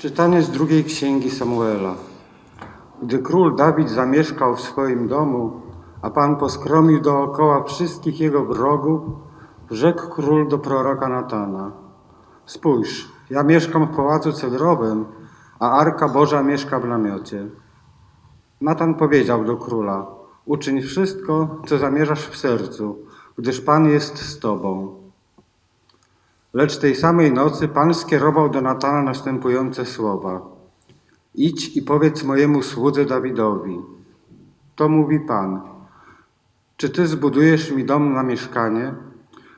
Czytanie z drugiej księgi Samuela. Gdy król Dawid zamieszkał w swoim domu, a Pan poskromił dookoła wszystkich jego wrogów, rzekł król do proroka Natana: Spójrz, ja mieszkam w pałacu cedrowym, a Arka Boża mieszka w namiocie. Natan powiedział do króla: Uczyń wszystko, co zamierzasz w sercu, gdyż Pan jest z tobą. Lecz tej samej nocy Pan skierował do Natana następujące słowa: Idź i powiedz mojemu słudze Dawidowi. To mówi Pan: Czy ty zbudujesz mi dom na mieszkanie?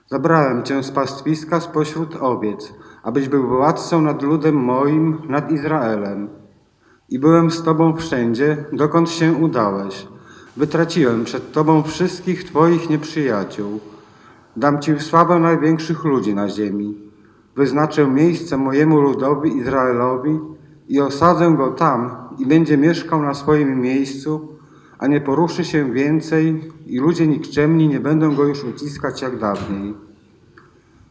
Zabrałem cię z pastwiska spośród owiec, abyś był władcą nad ludem moim, nad Izraelem. I byłem z tobą wszędzie, dokąd się udałeś. Wytraciłem przed tobą wszystkich twoich nieprzyjaciół. Dam ci sławę największych ludzi na ziemi. Wyznaczę miejsce mojemu ludowi Izraelowi i osadzę go tam i będzie mieszkał na swoim miejscu, a nie poruszy się więcej i ludzie nikczemni nie będą go już uciskać jak dawniej.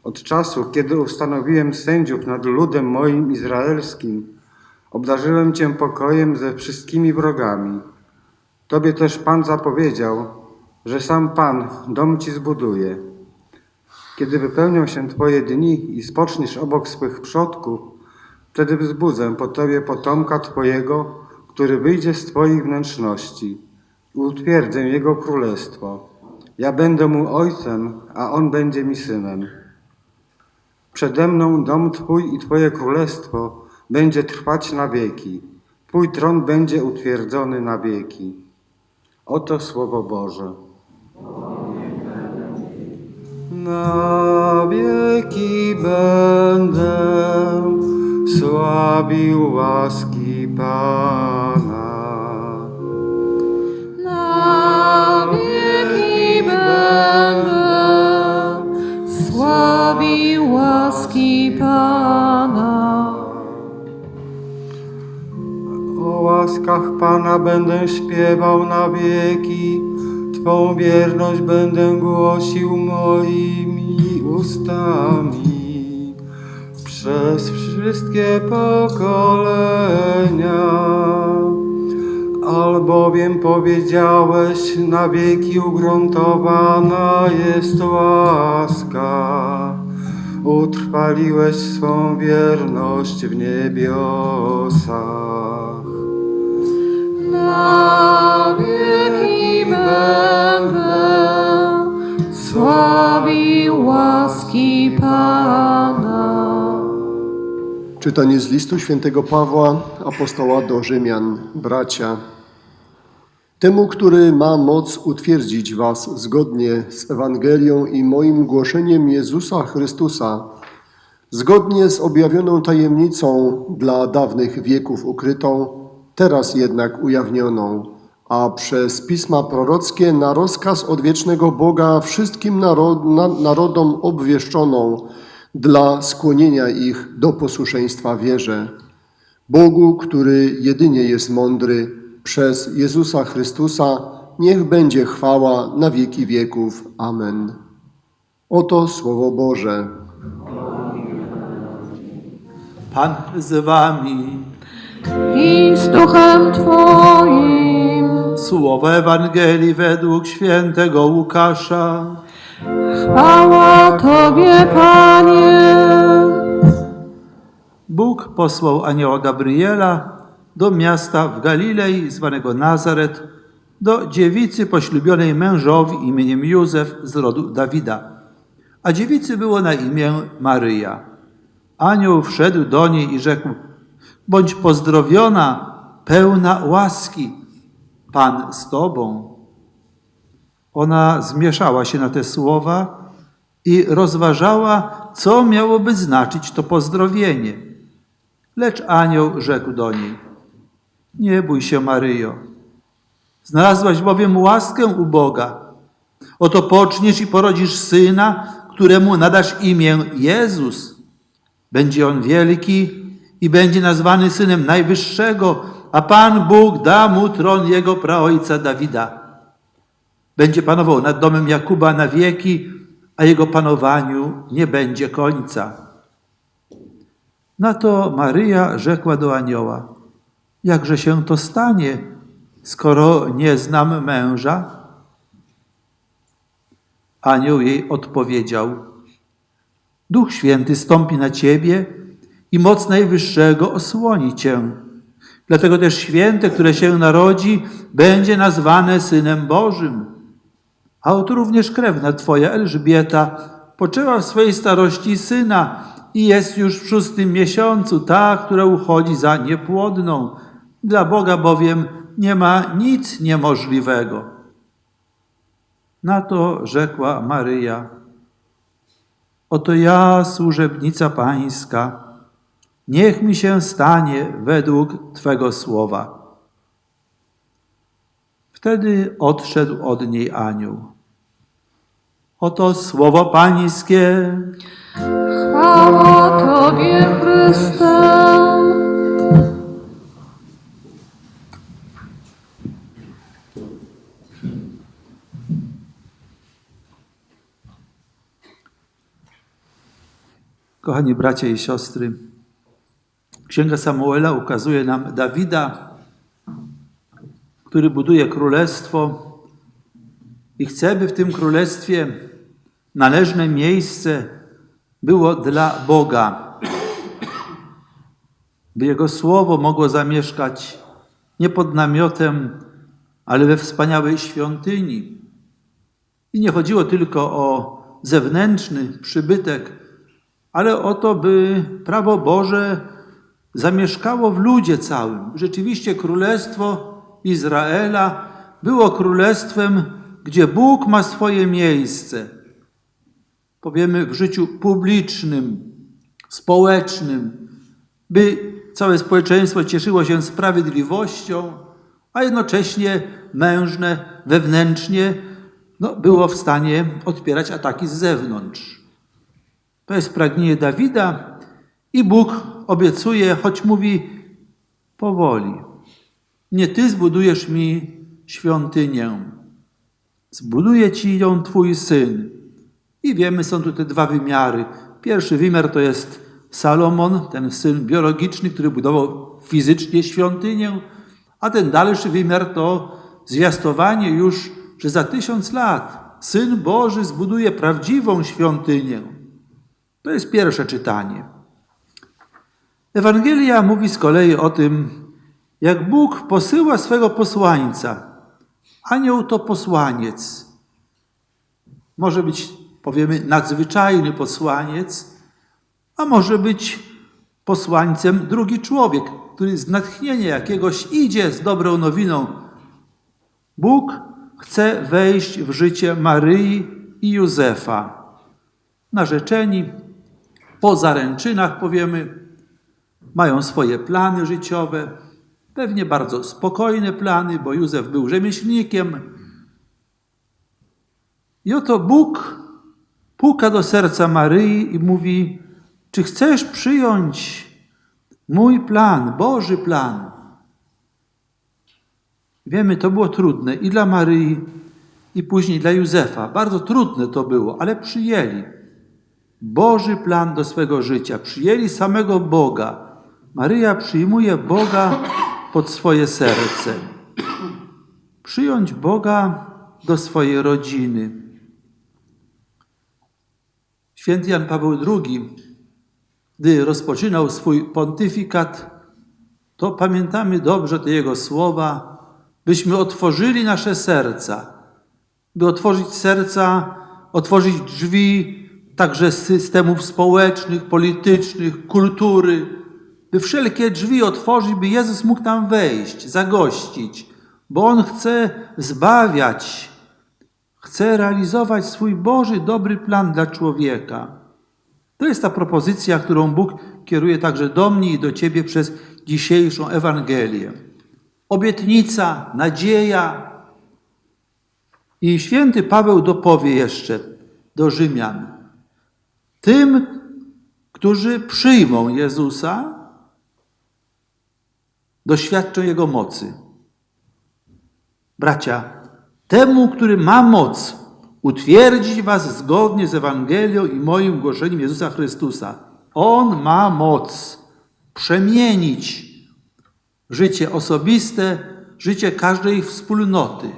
Od czasu, kiedy ustanowiłem sędziów nad ludem moim izraelskim, obdarzyłem cię pokojem ze wszystkimi wrogami. Tobie też Pan zapowiedział, że sam Pan dom ci zbuduje. Kiedy wypełnią się Twoje dni i spoczniesz obok swych przodków, wtedy wzbudzę po Tobie potomka Twojego, który wyjdzie z Twoich wnętrzności i utwierdzę Jego królestwo. Ja będę mu ojcem, a on będzie mi synem. Przede mną dom Twój i Twoje królestwo będzie trwać na wieki. Twój tron będzie utwierdzony na wieki. Oto Słowo Boże. Na wieki będę sławił łaski Pana. Na wieki będę sławił łaski Pana. O łaskach Pana będę śpiewał na wieki, Twą wierność będę głosił moimi ustami. Przez wszystkie pokolenia, albowiem powiedziałeś, na wieki ugruntowana jest łaska. Utrwaliłeś swą wierność w niebiosach. Na wieki będę łaski Pana. Czytanie z listu świętego Pawła, apostoła do Rzymian, bracia. Temu, który ma moc utwierdzić was zgodnie z Ewangelią i moim głoszeniem Jezusa Chrystusa, zgodnie z objawioną tajemnicą dla dawnych wieków ukrytą, teraz jednak ujawnioną, a przez pisma prorockie na rozkaz odwiecznego Boga wszystkim narod, na, narodom obwieszczoną dla skłonienia ich do posłuszeństwa wierze. Bogu, który jedynie jest mądry, przez Jezusa Chrystusa, niech będzie chwała na wieki wieków. Amen. Oto Słowo Boże. Pan z wami. I z duchem Twoim Słowo Ewangelii według świętego Łukasza. chwała Tobie, Panie. Bóg posłał anioła Gabriela do miasta w Galilei zwanego Nazaret, do dziewicy poślubionej mężowi imieniem Józef z rodu Dawida. A dziewicy było na imię Maryja. Anioł wszedł do niej i rzekł: Bądź pozdrowiona, pełna łaski, Pan z tobą. Ona zmieszała się na te słowa i rozważała, co miałoby znaczyć to pozdrowienie. Lecz anioł rzekł do niej: Nie bój się, Maryjo. Znalazłaś bowiem łaskę u Boga. Oto poczniesz i porodzisz syna, któremu nadasz imię Jezus. Będzie on wielki i będzie nazwany synem Najwyższego, a Pan Bóg da mu tron jego praojca Dawida. Będzie panował nad domem Jakuba na wieki, a jego panowaniu nie będzie końca. Na to Maryja rzekła do anioła: Jakże się to stanie, skoro nie znam męża? Anioł jej odpowiedział: Duch Święty stąpi na ciebie i moc Najwyższego osłoni cię. Dlatego też święte, które się narodzi, będzie nazwane Synem Bożym. A oto również krewna twoja Elżbieta poczęła w swojej starości syna i jest już w szóstym miesiącu, ta, która uchodzi za niepłodną. Dla Boga bowiem nie ma nic niemożliwego. Na to rzekła Maryja: Oto ja, służebnica Pańska, niech mi się stanie według Twego słowa. Wtedy odszedł od niej anioł. Oto słowo Pańskie. Chwała Tobie, Chryste. Kochani bracia i siostry, Księga Samuela ukazuje nam Dawida, który buduje królestwo i chce, by w tym królestwie należne miejsce było dla Boga, by Jego słowo mogło zamieszkać nie pod namiotem, ale we wspaniałej świątyni. I nie chodziło tylko o zewnętrzny przybytek, ale o to, by prawo Boże zamieszkało w ludzie całym. Rzeczywiście Królestwo Izraela było królestwem, gdzie Bóg ma swoje miejsce. Powiemy w życiu publicznym, społecznym, by całe społeczeństwo cieszyło się sprawiedliwością, a jednocześnie mężne wewnętrznie no, było w stanie odpierać ataki z zewnątrz. To jest pragnienie Dawida i Bóg obiecuje, choć mówi powoli. Nie ty zbudujesz mi świątynię, zbuduje ci ją twój syn. I wiemy, są tu te dwa wymiary. Pierwszy wymiar to jest Salomon, ten syn biologiczny, który budował fizycznie świątynię, a ten dalszy wymiar to zwiastowanie już, że za tysiąc lat Syn Boży zbuduje prawdziwą świątynię. To jest pierwsze czytanie. Ewangelia mówi z kolei o tym, jak Bóg posyła swego posłańca. Anioł to posłaniec. Może być, powiemy, nadzwyczajny posłaniec, a może być posłańcem drugi człowiek, który z natchnienia jakiegoś idzie z dobrą nowiną. Bóg chce wejść w życie Maryi i Józefa. Narzeczeni, po zaręczynach powiemy, mają swoje plany życiowe, pewnie bardzo spokojne plany, bo Józef był rzemieślnikiem. I oto Bóg puka do serca Maryi i mówi: Czy chcesz przyjąć mój plan, Boży plan? Wiemy, to było trudne i dla Maryi, i później dla Józefa. Bardzo trudne to było, ale przyjęli. Boży plan do swego życia. Przyjęli samego Boga. Maryja przyjmuje Boga pod swoje serce. Przyjąć Boga do swojej rodziny. Święty Jan Paweł II, gdy rozpoczynał swój pontyfikat, to pamiętamy dobrze te jego słowa, byśmy otworzyli nasze serca, by otworzyć serca, otworzyć drzwi także systemów społecznych, politycznych, kultury, by wszelkie drzwi otworzyć, by Jezus mógł tam wejść, zagościć, bo On chce zbawiać, chce realizować swój Boży, dobry plan dla człowieka. To jest ta propozycja, którą Bóg kieruje także do mnie i do Ciebie przez dzisiejszą Ewangelię. Obietnica, nadzieja. I święty Paweł dopowie jeszcze do Rzymian. Tym, którzy przyjmą Jezusa, doświadczą Jego mocy. Bracia, temu, który ma moc utwierdzić was zgodnie z Ewangelią i moim głoszeniem Jezusa Chrystusa. On ma moc. przemienić życie osobiste, życie każdej wspólnoty.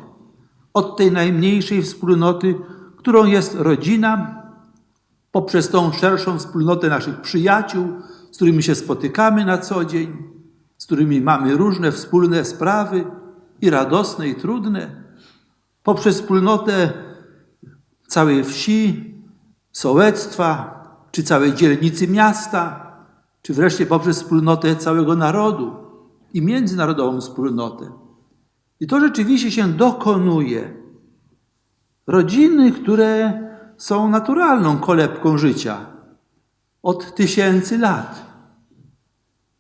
Od tej najmniejszej wspólnoty, którą jest rodzina, poprzez tą szerszą wspólnotę naszych przyjaciół, z którymi się spotykamy na co dzień, z którymi mamy różne wspólne sprawy i radosne, i trudne, poprzez wspólnotę całej wsi, sołectwa, czy całej dzielnicy miasta, czy wreszcie poprzez wspólnotę całego narodu i międzynarodową wspólnotę. I to rzeczywiście się dokonuje. Rodziny, które są naturalną kolebką życia od tysięcy lat.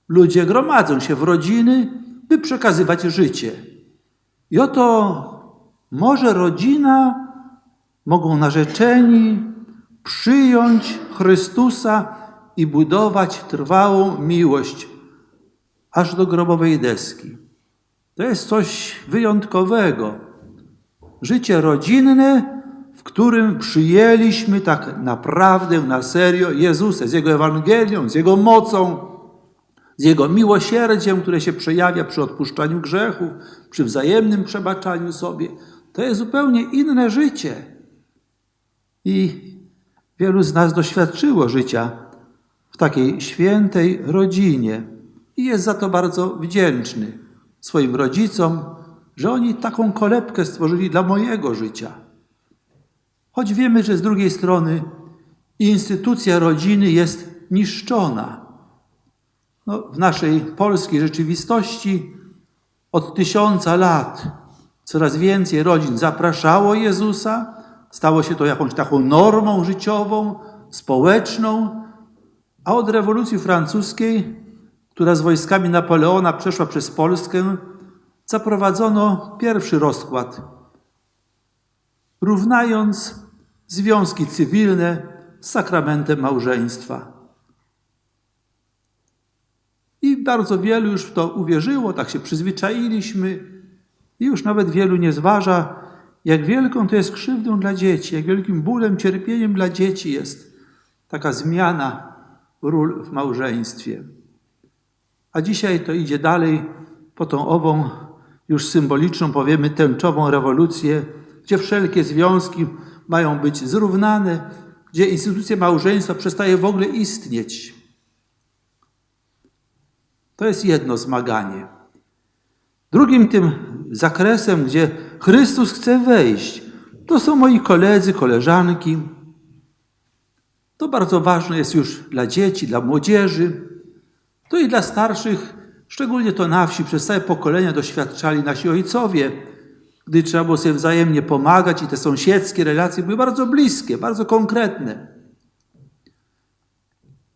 Ludzie gromadzą się w rodziny, by przekazywać życie. I oto może rodzina, mogą narzeczeni przyjąć Chrystusa i budować trwałą miłość aż do grobowej deski. To jest coś wyjątkowego. Życie rodzinne, w którym przyjęliśmy tak naprawdę na serio Jezusa z Jego Ewangelią, z Jego mocą, z Jego miłosierdziem, które się przejawia przy odpuszczaniu grzechów, przy wzajemnym przebaczaniu sobie. To jest zupełnie inne życie. I wielu z nas doświadczyło życia w takiej świętej rodzinie i jest za to bardzo wdzięczny swoim rodzicom, że oni taką kolebkę stworzyli dla mojego życia. Choć wiemy, że z drugiej strony instytucja rodziny jest niszczona. No, w naszej polskiej rzeczywistości od tysiąca lat coraz więcej rodzin zapraszało Jezusa, stało się to jakąś taką normą życiową, społeczną, a od rewolucji francuskiej, która z wojskami Napoleona przeszła przez Polskę, zaprowadzono pierwszy rozkład, równając związki cywilne z sakramentem małżeństwa. I bardzo wielu już w to uwierzyło, tak się przyzwyczailiśmy, i już nawet wielu nie zważa, jak wielką to jest krzywdą dla dzieci, jak wielkim bólem, cierpieniem dla dzieci jest taka zmiana ról w małżeństwie. A dzisiaj to idzie dalej po tą ową już symboliczną, powiemy, tęczową rewolucję, gdzie wszelkie związki mają być zrównane, gdzie instytucja małżeństwa przestaje w ogóle istnieć. To jest jedno zmaganie. Drugim tym zakresem, gdzie Chrystus chce wejść, to są moi koledzy, koleżanki. To bardzo ważne jest już dla dzieci, dla młodzieży, to i dla starszych, szczególnie to na wsi, przez całe pokolenia doświadczali nasi ojcowie, gdy trzeba było sobie wzajemnie pomagać i te sąsiedzkie relacje były bardzo bliskie, bardzo konkretne.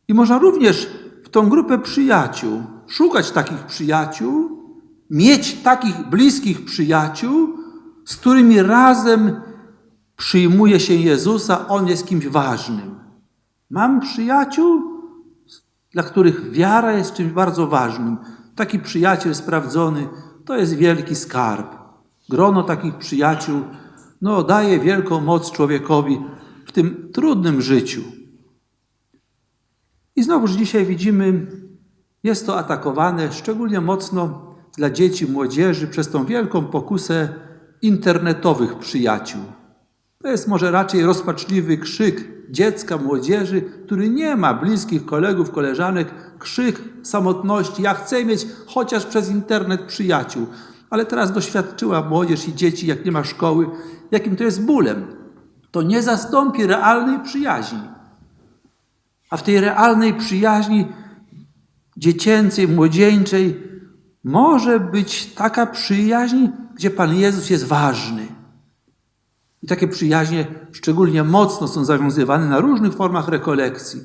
I można również w tą grupę przyjaciół szukać takich przyjaciół, mieć takich bliskich przyjaciół, z którymi razem przyjmuje się Jezusa, On jest kimś ważnym. Mam przyjaciół, dla których wiara jest czymś bardzo ważnym. Taki przyjaciel sprawdzony to jest wielki skarb. Grono takich przyjaciół no, daje wielką moc człowiekowi w tym trudnym życiu. I znowuż dzisiaj widzimy, jest to atakowane szczególnie mocno dla dzieci, młodzieży przez tą wielką pokusę internetowych przyjaciół. To jest może raczej rozpaczliwy krzyk dziecka, młodzieży, który nie ma bliskich kolegów, koleżanek, krzyk samotności. Ja chcę mieć chociaż przez internet przyjaciół. Ale teraz doświadczyła młodzież i dzieci, jak nie ma szkoły, jakim to jest bólem. To nie zastąpi realnej przyjaźni. A w tej realnej przyjaźni dziecięcej, młodzieńczej może być taka przyjaźń, gdzie Pan Jezus jest ważny. I takie przyjaźnie szczególnie mocno są zawiązywane na różnych formach rekolekcji,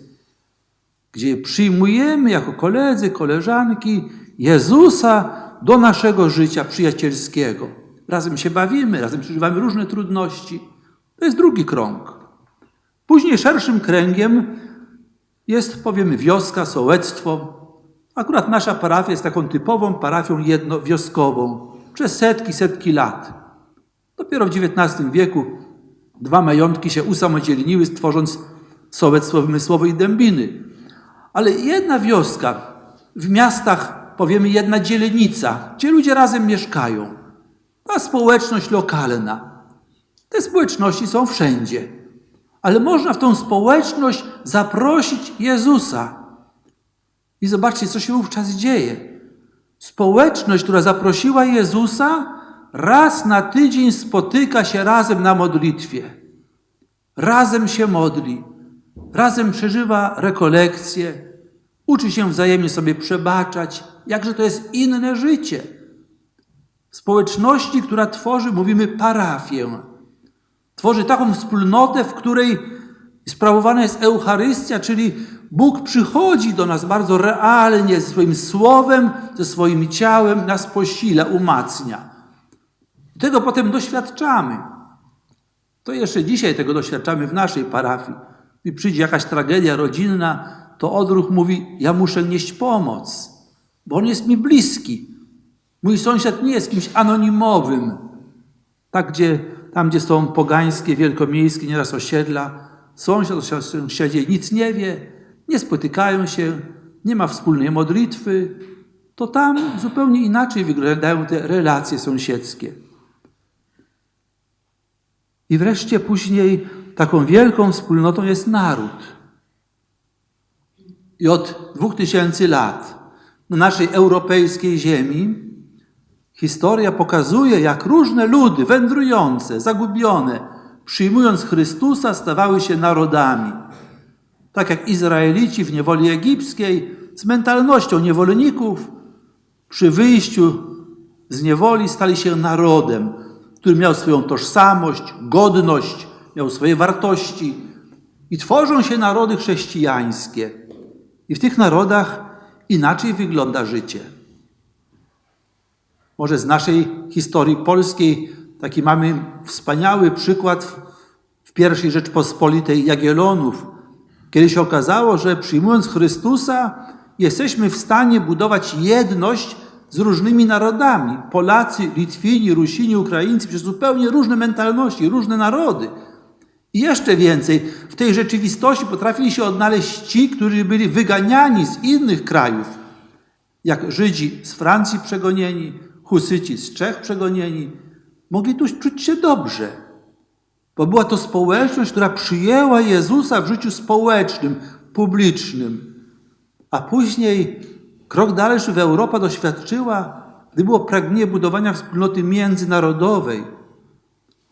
gdzie przyjmujemy jako koledzy, koleżanki Jezusa do naszego życia przyjacielskiego. Razem się bawimy, razem przeżywamy różne trudności. To jest drugi krąg. Później szerszym kręgiem jest, powiemy, wioska, sołectwo. Akurat nasza parafia jest taką typową parafią jednowioskową przez setki, setki lat. Dopiero w XIX wieku dwa majątki się usamodzielniły, stworząc sołectwo Wymysłowe i Dębiny. Ale jedna wioska w miastach, powiemy, jedna dzielnica, gdzie ludzie razem mieszkają. Ta społeczność lokalna. Te społeczności są wszędzie. Ale można w tą społeczność zaprosić Jezusa. I zobaczcie, co się wówczas dzieje. Społeczność, która zaprosiła Jezusa, raz na tydzień spotyka się razem na modlitwie. Razem się modli, razem przeżywa rekolekcje, uczy się wzajemnie sobie przebaczać, jakże to jest inne życie. Społeczności, która tworzy, mówimy, parafię. Tworzy taką wspólnotę, w której sprawowana jest Eucharystia, czyli Bóg przychodzi do nas bardzo realnie, ze swoim słowem, ze swoim ciałem, nas posila, umacnia. Tego potem doświadczamy. To jeszcze dzisiaj tego doświadczamy w naszej parafii. Gdy przyjdzie jakaś tragedia rodzinna, to odruch mówi: Ja muszę nieść pomoc, bo on jest mi bliski. Mój sąsiad nie jest kimś anonimowym. Tak, gdzie, tam, gdzie są pogańskie, wielkomiejskie, nieraz osiedla, sąsiad o sąsiedzie nic nie wie, nie spotykają się, nie ma wspólnej modlitwy, to tam zupełnie inaczej wyglądają te relacje sąsiedzkie. I wreszcie później taką wielką wspólnotą jest naród. I od dwóch tysięcy lat na naszej europejskiej ziemi historia pokazuje, jak różne ludy wędrujące, zagubione, przyjmując Chrystusa, stawały się narodami. Tak jak Izraelici w niewoli egipskiej, z mentalnością niewolników, przy wyjściu z niewoli stali się narodem, który miał swoją tożsamość, godność, miał swoje wartości. I tworzą się narody chrześcijańskie. I w tych narodach inaczej wygląda życie. Może z naszej historii polskiej taki mamy wspaniały przykład w, pierwszej Rzeczpospolitej Jagiellonów, kiedy się okazało, że przyjmując Chrystusa, jesteśmy w stanie budować jedność z różnymi narodami. Polacy, Litwini, Rusini, Ukraińcy, przez zupełnie różne mentalności, różne narody. I jeszcze więcej, w tej rzeczywistości potrafili się odnaleźć ci, którzy byli wyganiani z innych krajów, jak Żydzi z Francji przegonieni, Husyci z Czech przegonieni. Mogli tu czuć się dobrze, bo była to społeczność, która przyjęła Jezusa w życiu społecznym, publicznym. A później krok dalszy w Europa doświadczyła, gdy było pragnienie budowania wspólnoty międzynarodowej.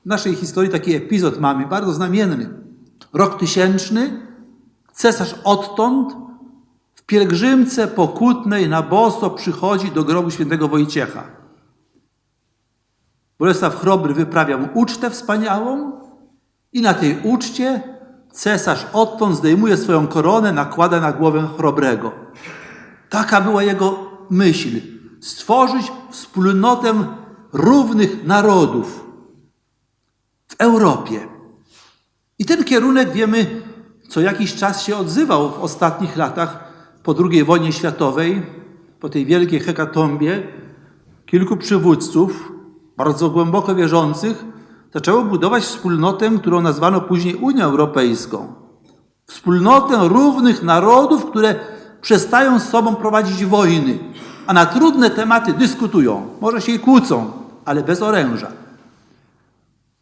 W naszej historii taki epizod mamy, bardzo znamienny. Rok tysięczny, cesarz odtąd w pielgrzymce pokutnej na boso przychodzi do grobu świętego Wojciecha. Bolesław Chrobry wyprawia mu ucztę wspaniałą i na tej uczcie cesarz odtąd zdejmuje swoją koronę, nakłada na głowę Chrobrego. Taka była jego myśl. Stworzyć wspólnotę równych narodów w Europie. I ten kierunek, wiemy, co jakiś czas się odzywał w ostatnich latach po II wojnie światowej, po tej wielkiej hekatombie. Kilku przywódców, bardzo głęboko wierzących, zaczęło budować wspólnotę, którą nazwano później Unią Europejską. Wspólnotę równych narodów, które przestają z sobą prowadzić wojny, a na trudne tematy dyskutują. Może się i kłócą, ale bez oręża.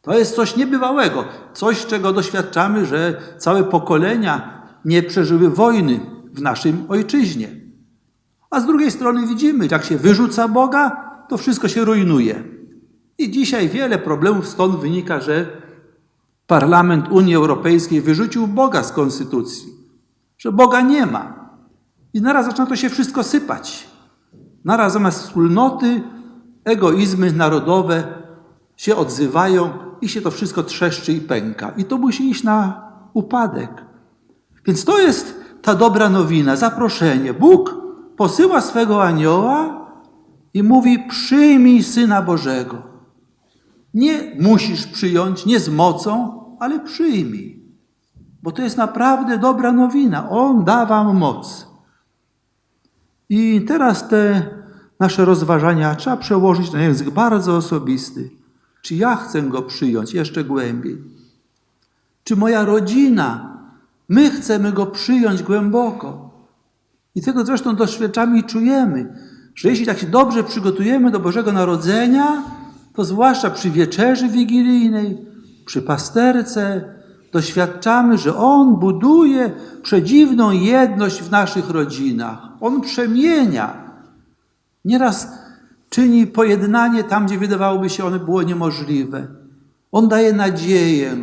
To jest coś niebywałego, coś, czego doświadczamy, że całe pokolenia nie przeżyły wojny w naszym ojczyźnie. A z drugiej strony widzimy, jak się wyrzuca Boga, to wszystko się rujnuje. I dzisiaj wiele problemów stąd wynika, że Parlament Unii Europejskiej wyrzucił Boga z konstytucji, że Boga nie ma. I naraz zaczyna to się wszystko sypać. Naraz zamiast wspólnoty, egoizmy narodowe się odzywają i się to wszystko trzeszczy i pęka. I to musi iść na upadek. Więc to jest ta dobra nowina, zaproszenie. Bóg posyła swego anioła i mówi: Przyjmij syna Bożego. Nie musisz przyjąć, nie z mocą, ale przyjmij. Bo to jest naprawdę dobra nowina. On da wam moc. I teraz te nasze rozważania trzeba przełożyć na język bardzo osobisty. Czy ja chcę go przyjąć jeszcze głębiej? Czy moja rodzina, my chcemy go przyjąć głęboko? I tego zresztą doświadczamy i czujemy, że jeśli tak się dobrze przygotujemy do Bożego Narodzenia, to zwłaszcza przy wieczerzy wigilijnej, przy pasterce, doświadczamy, że On buduje przedziwną jedność w naszych rodzinach. On przemienia. Nieraz czyni pojednanie tam, gdzie wydawałoby się ono było niemożliwe. On daje nadzieję,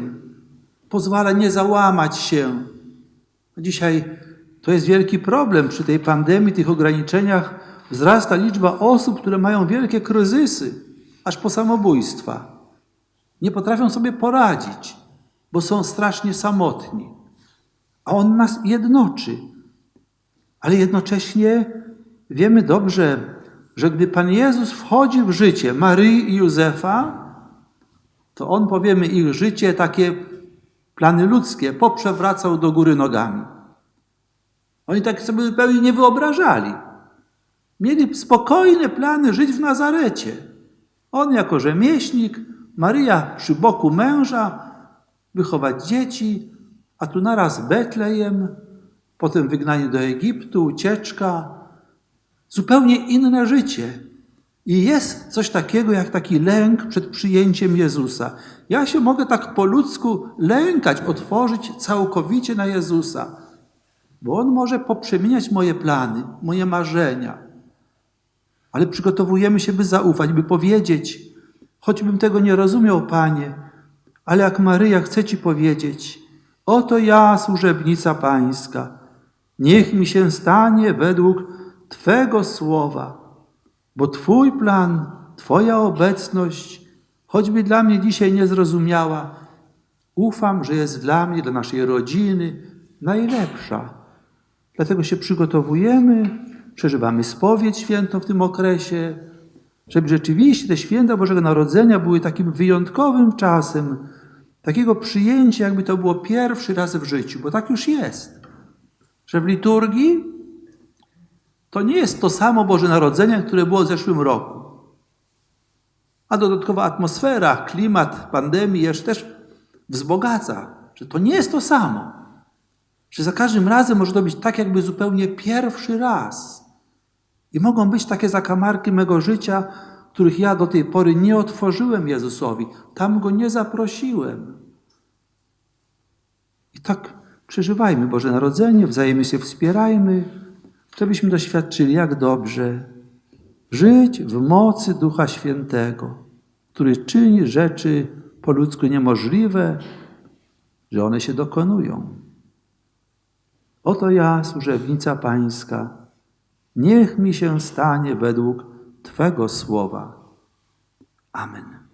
pozwala nie załamać się. Dzisiaj to jest wielki problem przy tej pandemii, tych ograniczeniach. Wzrasta liczba osób, które mają wielkie kryzysy, aż po samobójstwa. Nie potrafią sobie poradzić, bo są strasznie samotni. A On nas jednoczy. Ale jednocześnie wiemy dobrze, że gdy Pan Jezus wchodzi w życie Maryi i Józefa, to On, powiemy, ich życie, takie plany ludzkie, poprzewracał do góry nogami. Oni tak sobie zupełnie nie wyobrażali. Mieli spokojne plany żyć w Nazarecie. On jako rzemieślnik, Maryja przy boku męża, wychować dzieci, a tu naraz Betlejem, potem wygnanie do Egiptu, ucieczka. Zupełnie inne życie. I jest coś takiego jak taki lęk przed przyjęciem Jezusa. Ja się mogę tak po ludzku lękać, otworzyć całkowicie na Jezusa, bo On może poprzemieniać moje plany, moje marzenia. Ale przygotowujemy się, by zaufać, by powiedzieć, choćbym tego nie rozumiał, Panie, ale jak Maryja chce Ci powiedzieć, oto ja, służebnica Pańska, niech mi się stanie według Twego słowa, bo Twój plan, Twoja obecność, choćby dla mnie dzisiaj niezrozumiała, ufam, że jest dla mnie, dla naszej rodziny najlepsza. Dlatego się przygotowujemy, przeżywamy spowiedź świętą w tym okresie, żeby rzeczywiście te święta Bożego Narodzenia były takim wyjątkowym czasem, takiego przyjęcia, jakby to było pierwszy raz w życiu, bo tak już jest. Że w liturgii to nie jest to samo Boże Narodzenie, które było w zeszłym roku. A dodatkowa atmosfera, klimat pandemii jeszcze też wzbogaca, że to nie jest to samo. Że za każdym razem może to być tak, jakby zupełnie pierwszy raz. I mogą być takie zakamarki mego życia, których ja do tej pory nie otworzyłem Jezusowi. Tam go nie zaprosiłem. I tak przeżywajmy Boże Narodzenie, wzajemnie się wspierajmy, żebyśmy doświadczyli, jak dobrze żyć w mocy Ducha Świętego, który czyni rzeczy po ludzku niemożliwe, że one się dokonują. Oto ja, służebnica Pańska, niech mi się stanie według Twego słowa. Amen.